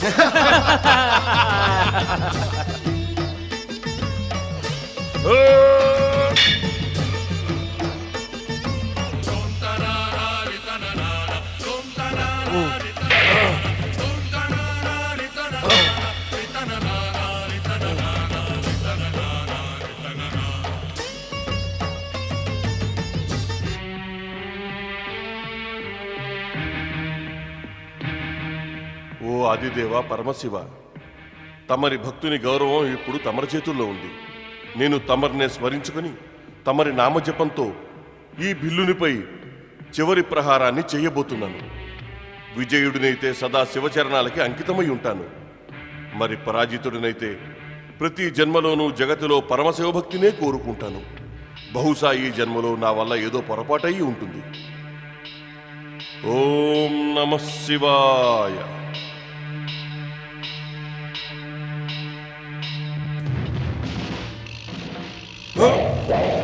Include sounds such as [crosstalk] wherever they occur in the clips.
[laughs] 어... ఆదిదేవ పరమశివ. తమరి భక్తుని గౌరవం ఇప్పుడు తమరి చేతుల్లో ఉంది. నేను తమరినే స్మరించుకుని తమరి నామజపంతో ఈ బిల్లునిపై చివరి ప్రహారాన్ని చేయబోతున్నాను. విజయుడినైతే సదా శివచరణాలకి అంకితమై ఉంటాను. మరి పరాజితుడినైతే ప్రతి జన్మలోనూ జగతిలో పరమశివభక్తినే కోరుకుంటాను. బహుశా ఈ జన్మలో నా వల్ల ఏదో పొరపాటయి ఉంటుంది. ఓం నమ శివాయ. Oh.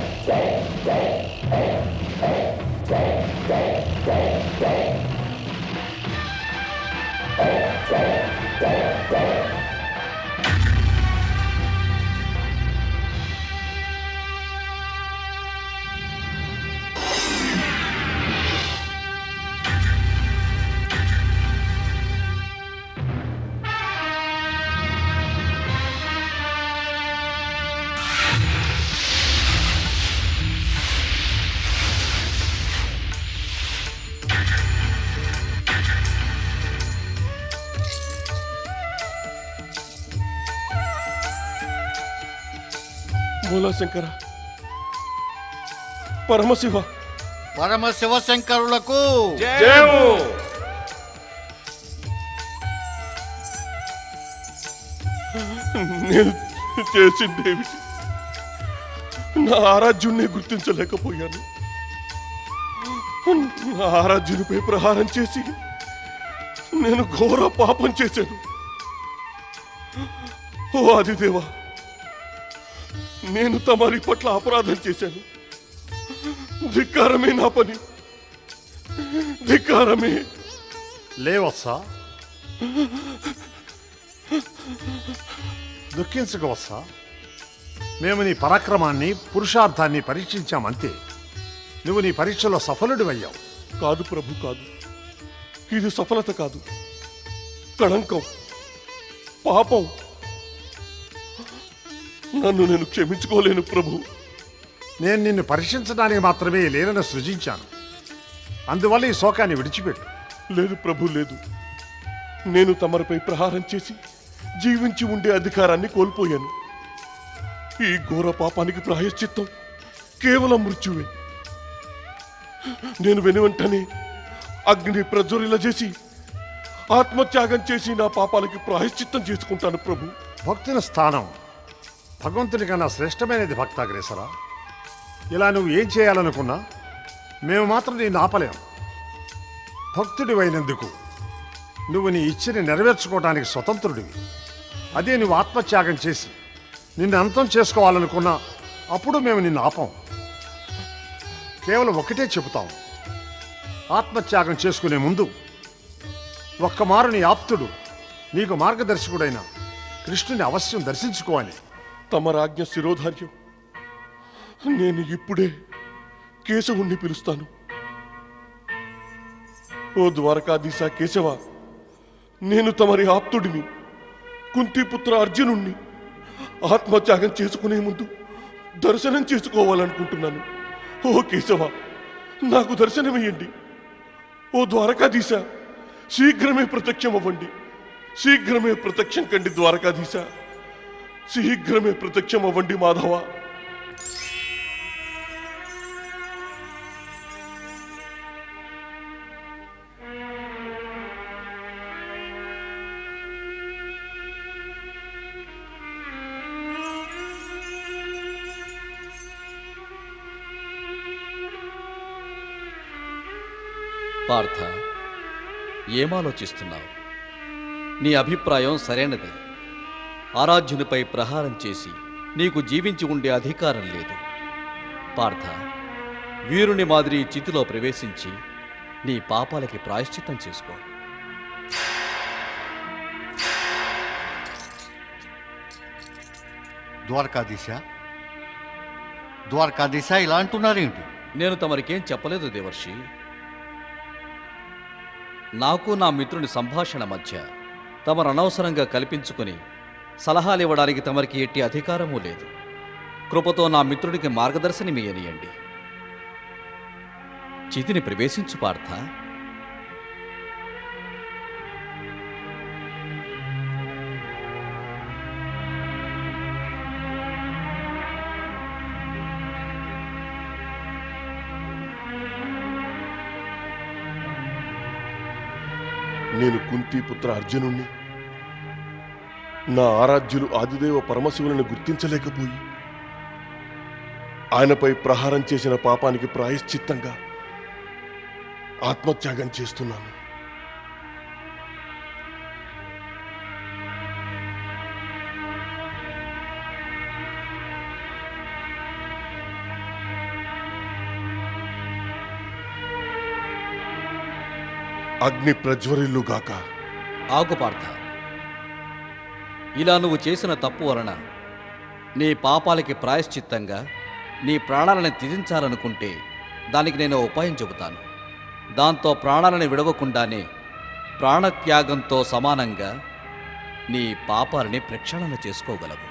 మూలశంకర పరమశివ. పరమ శివశంకరులకు జయము. నేను చేసిందేమిటి నా ఆరాధ్యుణ్ణి గుర్తించలేకపోయాను. నా ఆరాధ్యునిపై ప్రహారం చేసి నేను ఘోర పాపం చేశాను. ఓ ఆదిదేవా నేను తమరి పట్ల అపరాధం చేశాను. ధిక్కారమే నా పని. ధిక్కారమే. లేవత్సా. దుఃఖించక వత్సా మేము నీ పరాక్రమాన్ని పురుషార్థాన్ని పరీక్షించామంతే. నువ్వు నీ పరీక్షలో సఫలుడివయ్యావు. కాదు ప్రభు కాదు. ఇది సఫలత కాదు. కళంకం పాపం. నన్ను నేను క్షమించుకోలేను ప్రభు. నేను నిన్ను పరీక్షించడానికి మాత్రమే ఈ లీలను సృజించాను. అందువల్ల ఈ శోకాన్ని విడిచిపెట్టు. లేదు ప్రభు లేదు. నేను తమరిపై ప్రహారం చేసి జీవించి ఉండే అధికారాన్ని కోల్పోయాను. ఈ ఘోర పాపానికి ప్రాయశ్చిత్తం కేవలం మృత్యువే. నేను వెనువెంటనే అగ్ని ప్రజ్వరిల చేసి ఆత్మత్యాగం చేసి నా పాపాలకి ప్రాయశ్చిత్తం చేసుకుంటాను ప్రభు. భక్తుని స్థానం భగవంతుని కన్నా శ్రేష్టమైనది భక్తాగ్రేసరా ఇలా నువ్వు ఏం చేయాలనుకున్నా మేము మాత్రం నేను ఆపలేం భక్తుడివైనందుకు నువ్వు నీ ఇచ్చని నెరవేర్చుకోవడానికి స్వతంత్రుడివి. అదే నువ్వు ఆత్మత్యాగం చేసి నిన్ను అంతం చేసుకోవాలనుకున్నా అప్పుడు మేము నిన్ను ఆపం. కేవలం ఒకటే చెబుతాం. ఆత్మత్యాగం చేసుకునే ముందు ఒక్కమారు నీ ఆప్తుడు నీకు మార్గదర్శకుడైన కృష్ణుని అవశ్యం దర్శించుకోవాలి. తమరాజ్ఞ శిరోధార్యం. నేను ఇప్పుడే కేశవుణ్ణి పిలుస్తాను. ఓ ద్వారకాధీశ కేశవ నేను తమరి ఆప్తుడిని కుంతిపుత్ర అర్జునుణ్ణి ఆత్మత్యాగం చేసుకునే ముందు దర్శనం చేసుకోవాలనుకుంటున్నాను. ఓ కేశవ నాకు దర్శనమియ్యండి. ఓ ద్వారకాధీశ శీఘ్రమే ప్రత్యక్షం అవ్వండి శీఘ్రమే ప్రత్యక్షం కండి ద్వారకాధీశ. శీఘ్రమే ప్రత్యక్షం అవ్వండి మాధవ. పార్థ ఏమాలోచిస్తున్నావు? నీ అభిప్రాయం సరైనదే. ఆరాధ్యునిపై ప్రహారం చేసి నీకు జీవించి ఉండే అధికారం లేదు. పార్థ వీరుని మాదిరి చితిలో ప్రవేశించి నీ పాపాలకి ప్రాయశ్చిత్తం చేసుకో. ద్వారకాధీశ ద్వారకాధీశ ఇలా అంటున్నారేంటి? నేను తమరికేం చెప్పలేదు దేవర్షి. నాకు నా మిత్రుని సంభాషణ మధ్య తమరు అనవసరంగా కల్పించుకుని సలహాలు ఇవ్వడానికి తమరికి ఎట్టి అధికారమూ లేదు. కృపతో నా మిత్రుడికి మార్గదర్శనమియనియండి చితిని ప్రవేశించు పార్థ. నేను కుంతిపుత్ర అర్జునుణ్ణి నా ఆరాధ్యులు ఆదిదేవ పరమశివులను గుర్తించలేకపోయి ఆయనపై ప్రహారం చేసిన పాపానికి ప్రాయశ్చిత్తంగా ఆత్మత్యాగం చేస్తున్నాను. అగ్ని ప్రజ్వరిల్లుగాక. ఆగు పార్థ. ఇలా నువ్వు చేసిన తప్పు వలన నీ పాపాలకి ప్రాయశ్చిత్తంగా నీ ప్రాణాలను త్యజించాలనుకుంటే దానికి నేను ఉపాయం చెబుతాను. దాంతో ప్రాణాలను విడవకుండానే ప్రాణత్యాగంతో సమానంగా నీ పాపాలని ప్రక్షాళన చేసుకోగలవు.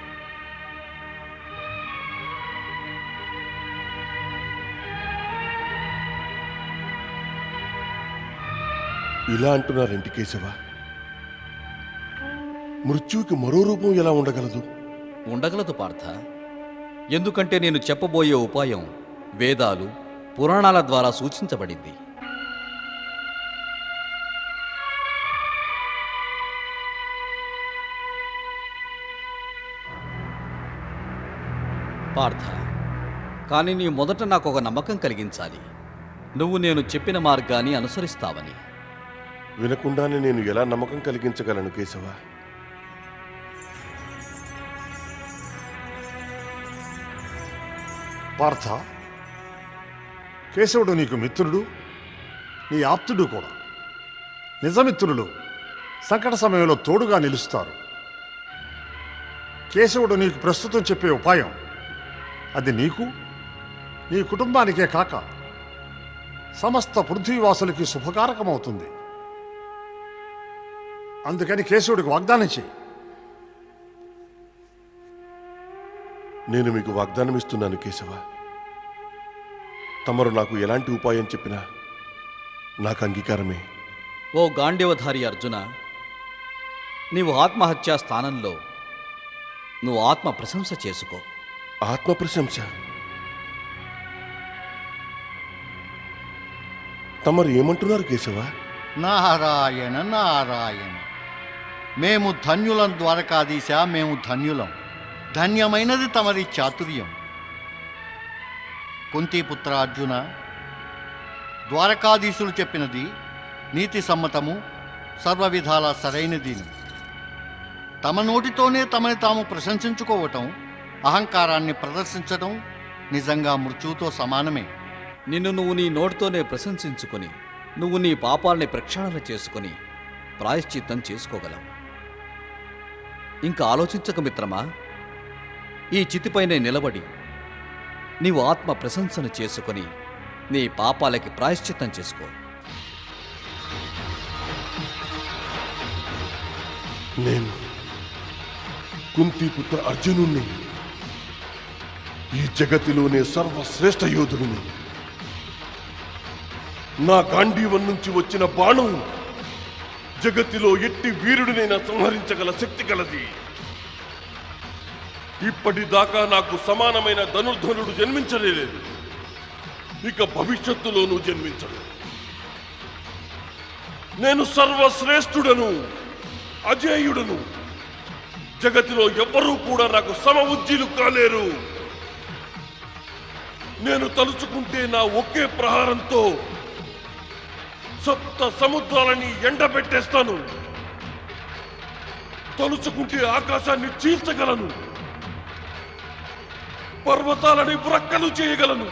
ఇలా అంటున్నారేంటి కేశవ? మృత్యువుకి మరో రూపం ఎలా ఉండగలదు? ఉండగలదు పార్థ. ఎందుకంటే నేను చెప్పబోయే ఉపాయం వేదాలు పురాణాల ద్వారా సూచించబడింది. పార్థ కానీ నీ మొదట నాకు ఒక నమ్మకం కలిగించాలి. నువ్వు నేను చెప్పిన మార్గాన్ని అనుసరిస్తావని. వినకుండానే నేను ఎలా నమ్మకం కలిగించగలను కేశవ? పార్థ కేశవుడు నీకు మిత్రుడు నీ ఆప్తుడు కూడా. నిజమిత్రులు సంకట సమయంలో తోడుగా నిలుస్తారు. కేశవుడు నీకు ప్రస్తుతం చెప్పే ఉపాయం అది నీకు నీ కుటుంబానికే కాక సమస్త పృథ్వీవాసులకి శుభకారకమవుతుంది. అందుకని కేశవుడికి వాగ్దానం చేయి. నేను మీకు వాగ్దానం ఇస్తున్నాను కేశవ. తమరు నాకు ఎలాంటి ఉపాయం చెప్పినా నాకు అంగీకారమే. ఓ గాంధీవధారి అర్జున నీవు ఆత్మహత్యా స్థానంలో నువ్వు ఆత్మ ప్రశంస చేసుకో. ఆత్మ ప్రశంస? తమరు ఏమంటున్నారు కేశవ? నారాయణ నారాయణ. మేము ధన్యులం ద్వారకాధీశ మేము ధన్యులం. ధన్యమైనది తమది చాతుర్యం. కుంతిపుత్ర అర్జున ద్వారకాధీశులు చెప్పినది నీతి సమ్మతము సర్వవిధాల సరైనది. తమ నోటితోనే తమని తాము ప్రశంసించుకోవటం అహంకారాన్ని ప్రదర్శించటం నిజంగా మృత్యువుతో సమానమే. నిన్ను నువ్వు నీ నోటితోనే ప్రశంసించుకొని నువ్వు నీ పాపాలని ప్రక్షాళన చేసుకొని ప్రాయశ్చిత్తం చేసుకోగలవు. ఇంకా ఆలోచించక మిత్రమా? ఈ చితిపైనే నిలబడి నీవు ఆత్మ ప్రశంసన చేసుకొని నీ పాపాలకి ప్రాయశ్చిత్తం చేసుకో. నేను కుంతిపుత్ర అర్జునుణ్ణి ఈ జగతిలోనే సర్వశ్రేష్ఠ యోధుడిని. నా గాంధీవం నుంచి వచ్చిన బాణం జగతిలో ఎట్టి వీరుడినైనా సంహరించగల శక్తి కలది ఇప్పటిదాకా నాకు సమానమైన ధనుర్ధనుడు జన్మించలేదు ఇక భవిష్యత్తులోనూ జన్మించడు నేను సర్వశ్రేష్ఠుడను అజేయుడను. జగతిలో ఎవ్వరూ కూడా నాకు సమ ఉజ్జీలు కాలేరు. నేను తలుచుకుంటే నా ఒకే ప్రహారంతో సప్త సముద్రాలని ఎండబెట్టేస్తాను. తలుచుకుంటే ఆకాశాన్ని చీల్చగలను. పర్వతాలని వ్రక్కలు చేయగలను.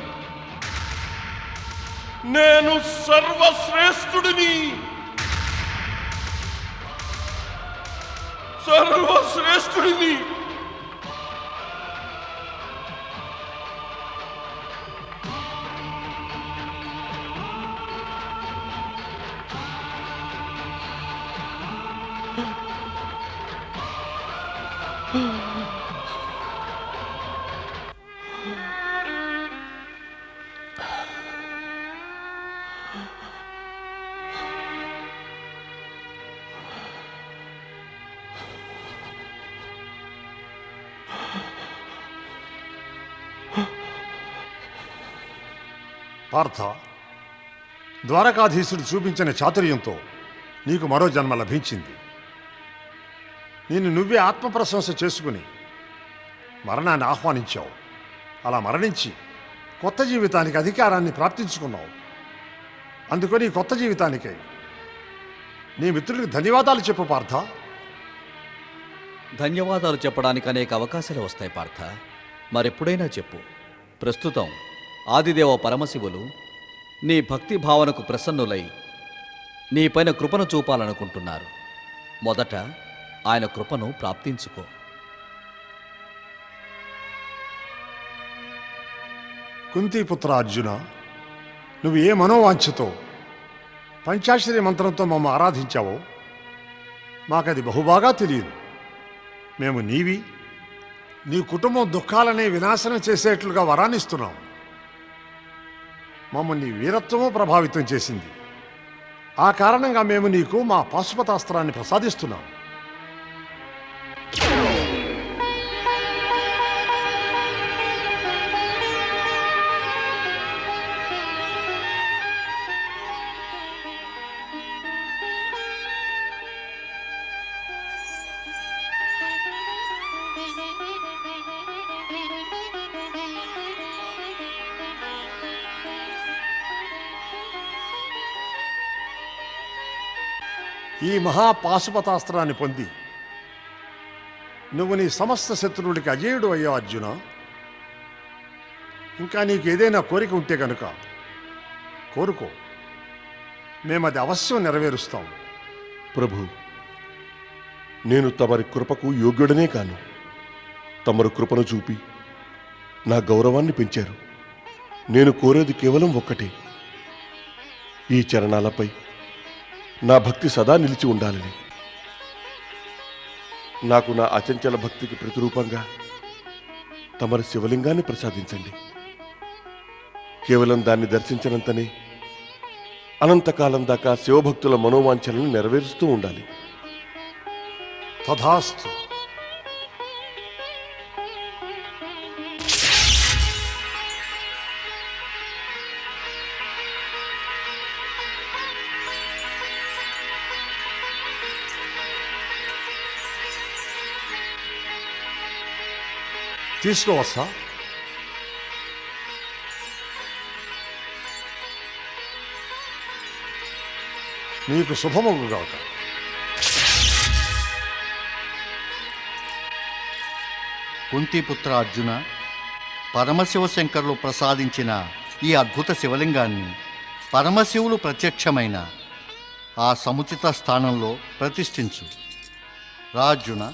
నేను సర్వశ్రేష్ఠుడిని. సర్వశ్రేష్ఠుడిని. పార్థ ద్వారకాధీశుడు చూపించిన చాతుర్యంతో నీకు మరో జన్మ లభించింది. నేను నువ్వే ఆత్మప్రశంస చేసుకుని మరణాన్ని ఆహ్వానించావు. అలా మరణించి కొత్త జీవితానికి అధికారాన్ని ప్రాప్తించుకున్నావు. అందుకని కొత్త జీవితానికై నీ మిత్రుడికి ధన్యవాదాలు చెప్పు పార్థ. ధన్యవాదాలు చెప్పడానికి అనేక అవకాశాలు వస్తాయి పార్థ. మరెప్పుడైనా చెప్పు. ప్రస్తుతం ఆదిదేవ పరమశివులు నీ భక్తి భావనకు ప్రసన్నులై నీపైన కృపను చూపాలనుకుంటున్నారు. మొదట ఆయన కృపను ప్రాప్తించుకో. కుంతిపుత్ర అర్జున నువ్వు ఏ మనోవాంఛతో పంచాక్షరి మంత్రంతో మమ్మ ఆరాధించావో మాకది బహుబాగా తెలియదు. మేము నీవి నీ కుటుంబం దుఃఖాలనే వినాశనం చేసేట్లుగా వరాన్నిస్తున్నాం. మమ్మల్ని వీరత్వము ప్రభావితం చేసింది. ఆ కారణంగా మేము నీకు మా పాశుపతాస్త్రాన్ని ప్రసాదిస్తున్నాం. మహాపాశుపతాస్త్రాన్ని పొంది. నువ్వు నీ సమస్త శత్రువులకి అజేయుడు అయ్యావు అర్జున. ఇంకా నీకు ఏదైనా కోరిక ఉంటే కనుక కోరుకో. మేము అది అవశ్యం నెరవేరుస్తాం. ప్రభు నేను తమరి కృపకు యోగ్యుడనే కాను. తమరు కృపను చూపి నా గౌరవాన్ని పెంచారు. నేను కోరేది కేవలం ఒక్కటే. ఈ చరణాలపై నా భక్తి సదా నిలిచి ఉండాలని. నాకు నా అచంచల భక్తికి ప్రతిరూపంగా తమరి శివలింగాన్ని ప్రసాదించండి. కేవలం దాన్ని దర్శించినంతనే అనంతకాలం దాకా శివభక్తుల మనోవాంఛలను నెరవేరుస్తూ ఉండాలి. తథాస్తు. తీసుకోవచ్చా నీకు శుభమగుగాక కుంతిపుత్ర అర్జున పరమశివ పరమశివశంకరులు ప్రసాదించిన ఈ అద్భుత శివలింగాన్ని పరమశివులు ప్రత్యక్షమైన ఆ సముచిత స్థానంలో ప్రతిష్ఠించు. రాజున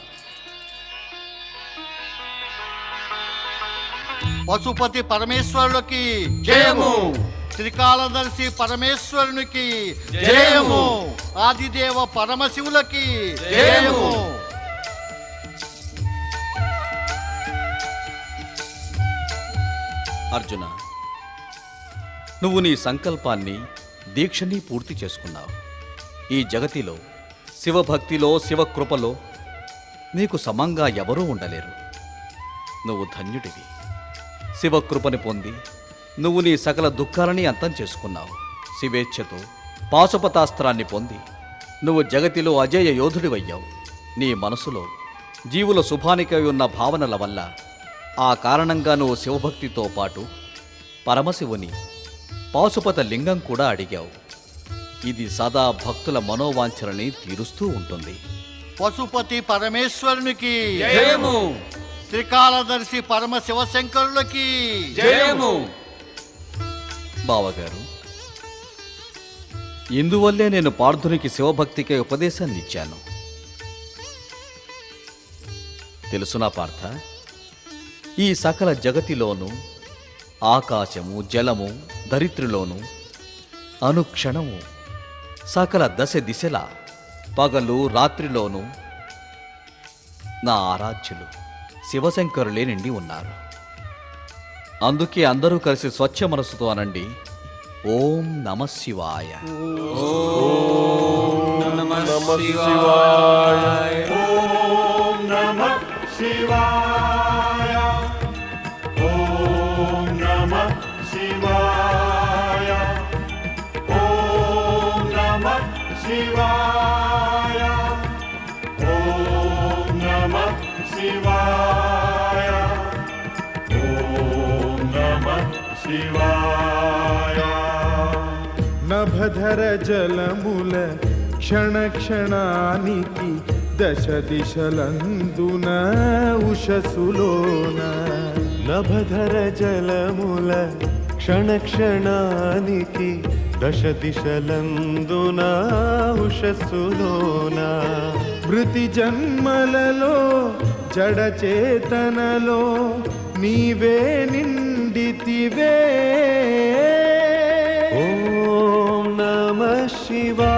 పశుపతి పరమేశ్వరులకి జయము. త్రికాలదర్శి పరమేశ్వరునికి జయము. ఆదిదేవ పరమశివులకి జయము. అర్జున నువ్వు నీ సంకల్పాన్ని దీక్షని పూర్తి చేసుకున్నావు. ఈ జగతిలో శివభక్తిలో శివకృపలో నీకు సమంగా ఎవరూ ఉండలేరు. నువ్వు ధన్యుడివి. శివకృపని పొంది నువ్వు నీ సకల దుఃఖాలని అంతం చేసుకున్నావు. శివేచ్ఛతో పాశుపతాస్త్రాన్ని పొంది నువ్వు జగతిలో అజేయ యోధుడివయ్యావు. నీ మనసులో జీవుల శుభానికై ఉన్న భావనల వల్ల ఆ కారణంగా నువ్వు శివభక్తితో పాటు పరమశివుని పాశుపత లింగం కూడా అడిగావు. ఇది సదా భక్తుల మనోవాంఛలని తీరుస్తూ ఉంటుంది. పశుపతి పరమేశ్వరునికి జయము! త్రికాలదర్శి పరమ శివశంకరులకి. జయము. బావగారు ఇందువల్లే నేను పార్థునికి శివభక్తికి ఉపదేశాన్ని ఇచ్చాను తెలుసునా పార్థ? ఈ సకల జగతిలోనూ ఆకాశము జలము ధరిత్రిలోను అనుక్షణము సకల దశ దిశల పగలు రాత్రిలోనూ నా ఆరాధ్యులు. శివశంకరులే నిండి ఉన్నారు. అందుకే అందరూ కలిసి స్వచ్ఛ మనసుతో అనండి. ఓం నమ శివాయ. శివాయ. శివాయ. శివాయ నభధర జలముల క్షణ క్షణానికి దశ దిశలందున ఉషసులోన నభధర జలముల క్షణ క్షణానికి దశ దిశలందున ఉషస్సులోన మృతి జన్మలలో జడ చేతనలో నీవే నిండితివే दिवे ॐ नम शिवा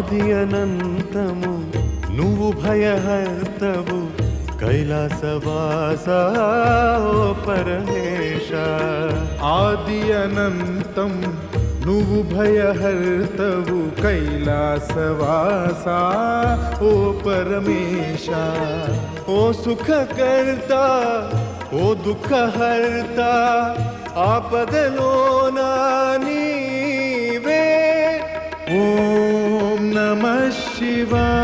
ఆది అనంతము నువ్వు భయహర్తవు కైలాసవాస ఓ పరమేశ ఆది అనంతం నువ్వు భయహర్తవు కైలాసవాసా ఓ పరమేశ ఓ సుఖకర్త ఓ దుఃఖహర్త ఆపదలో నమ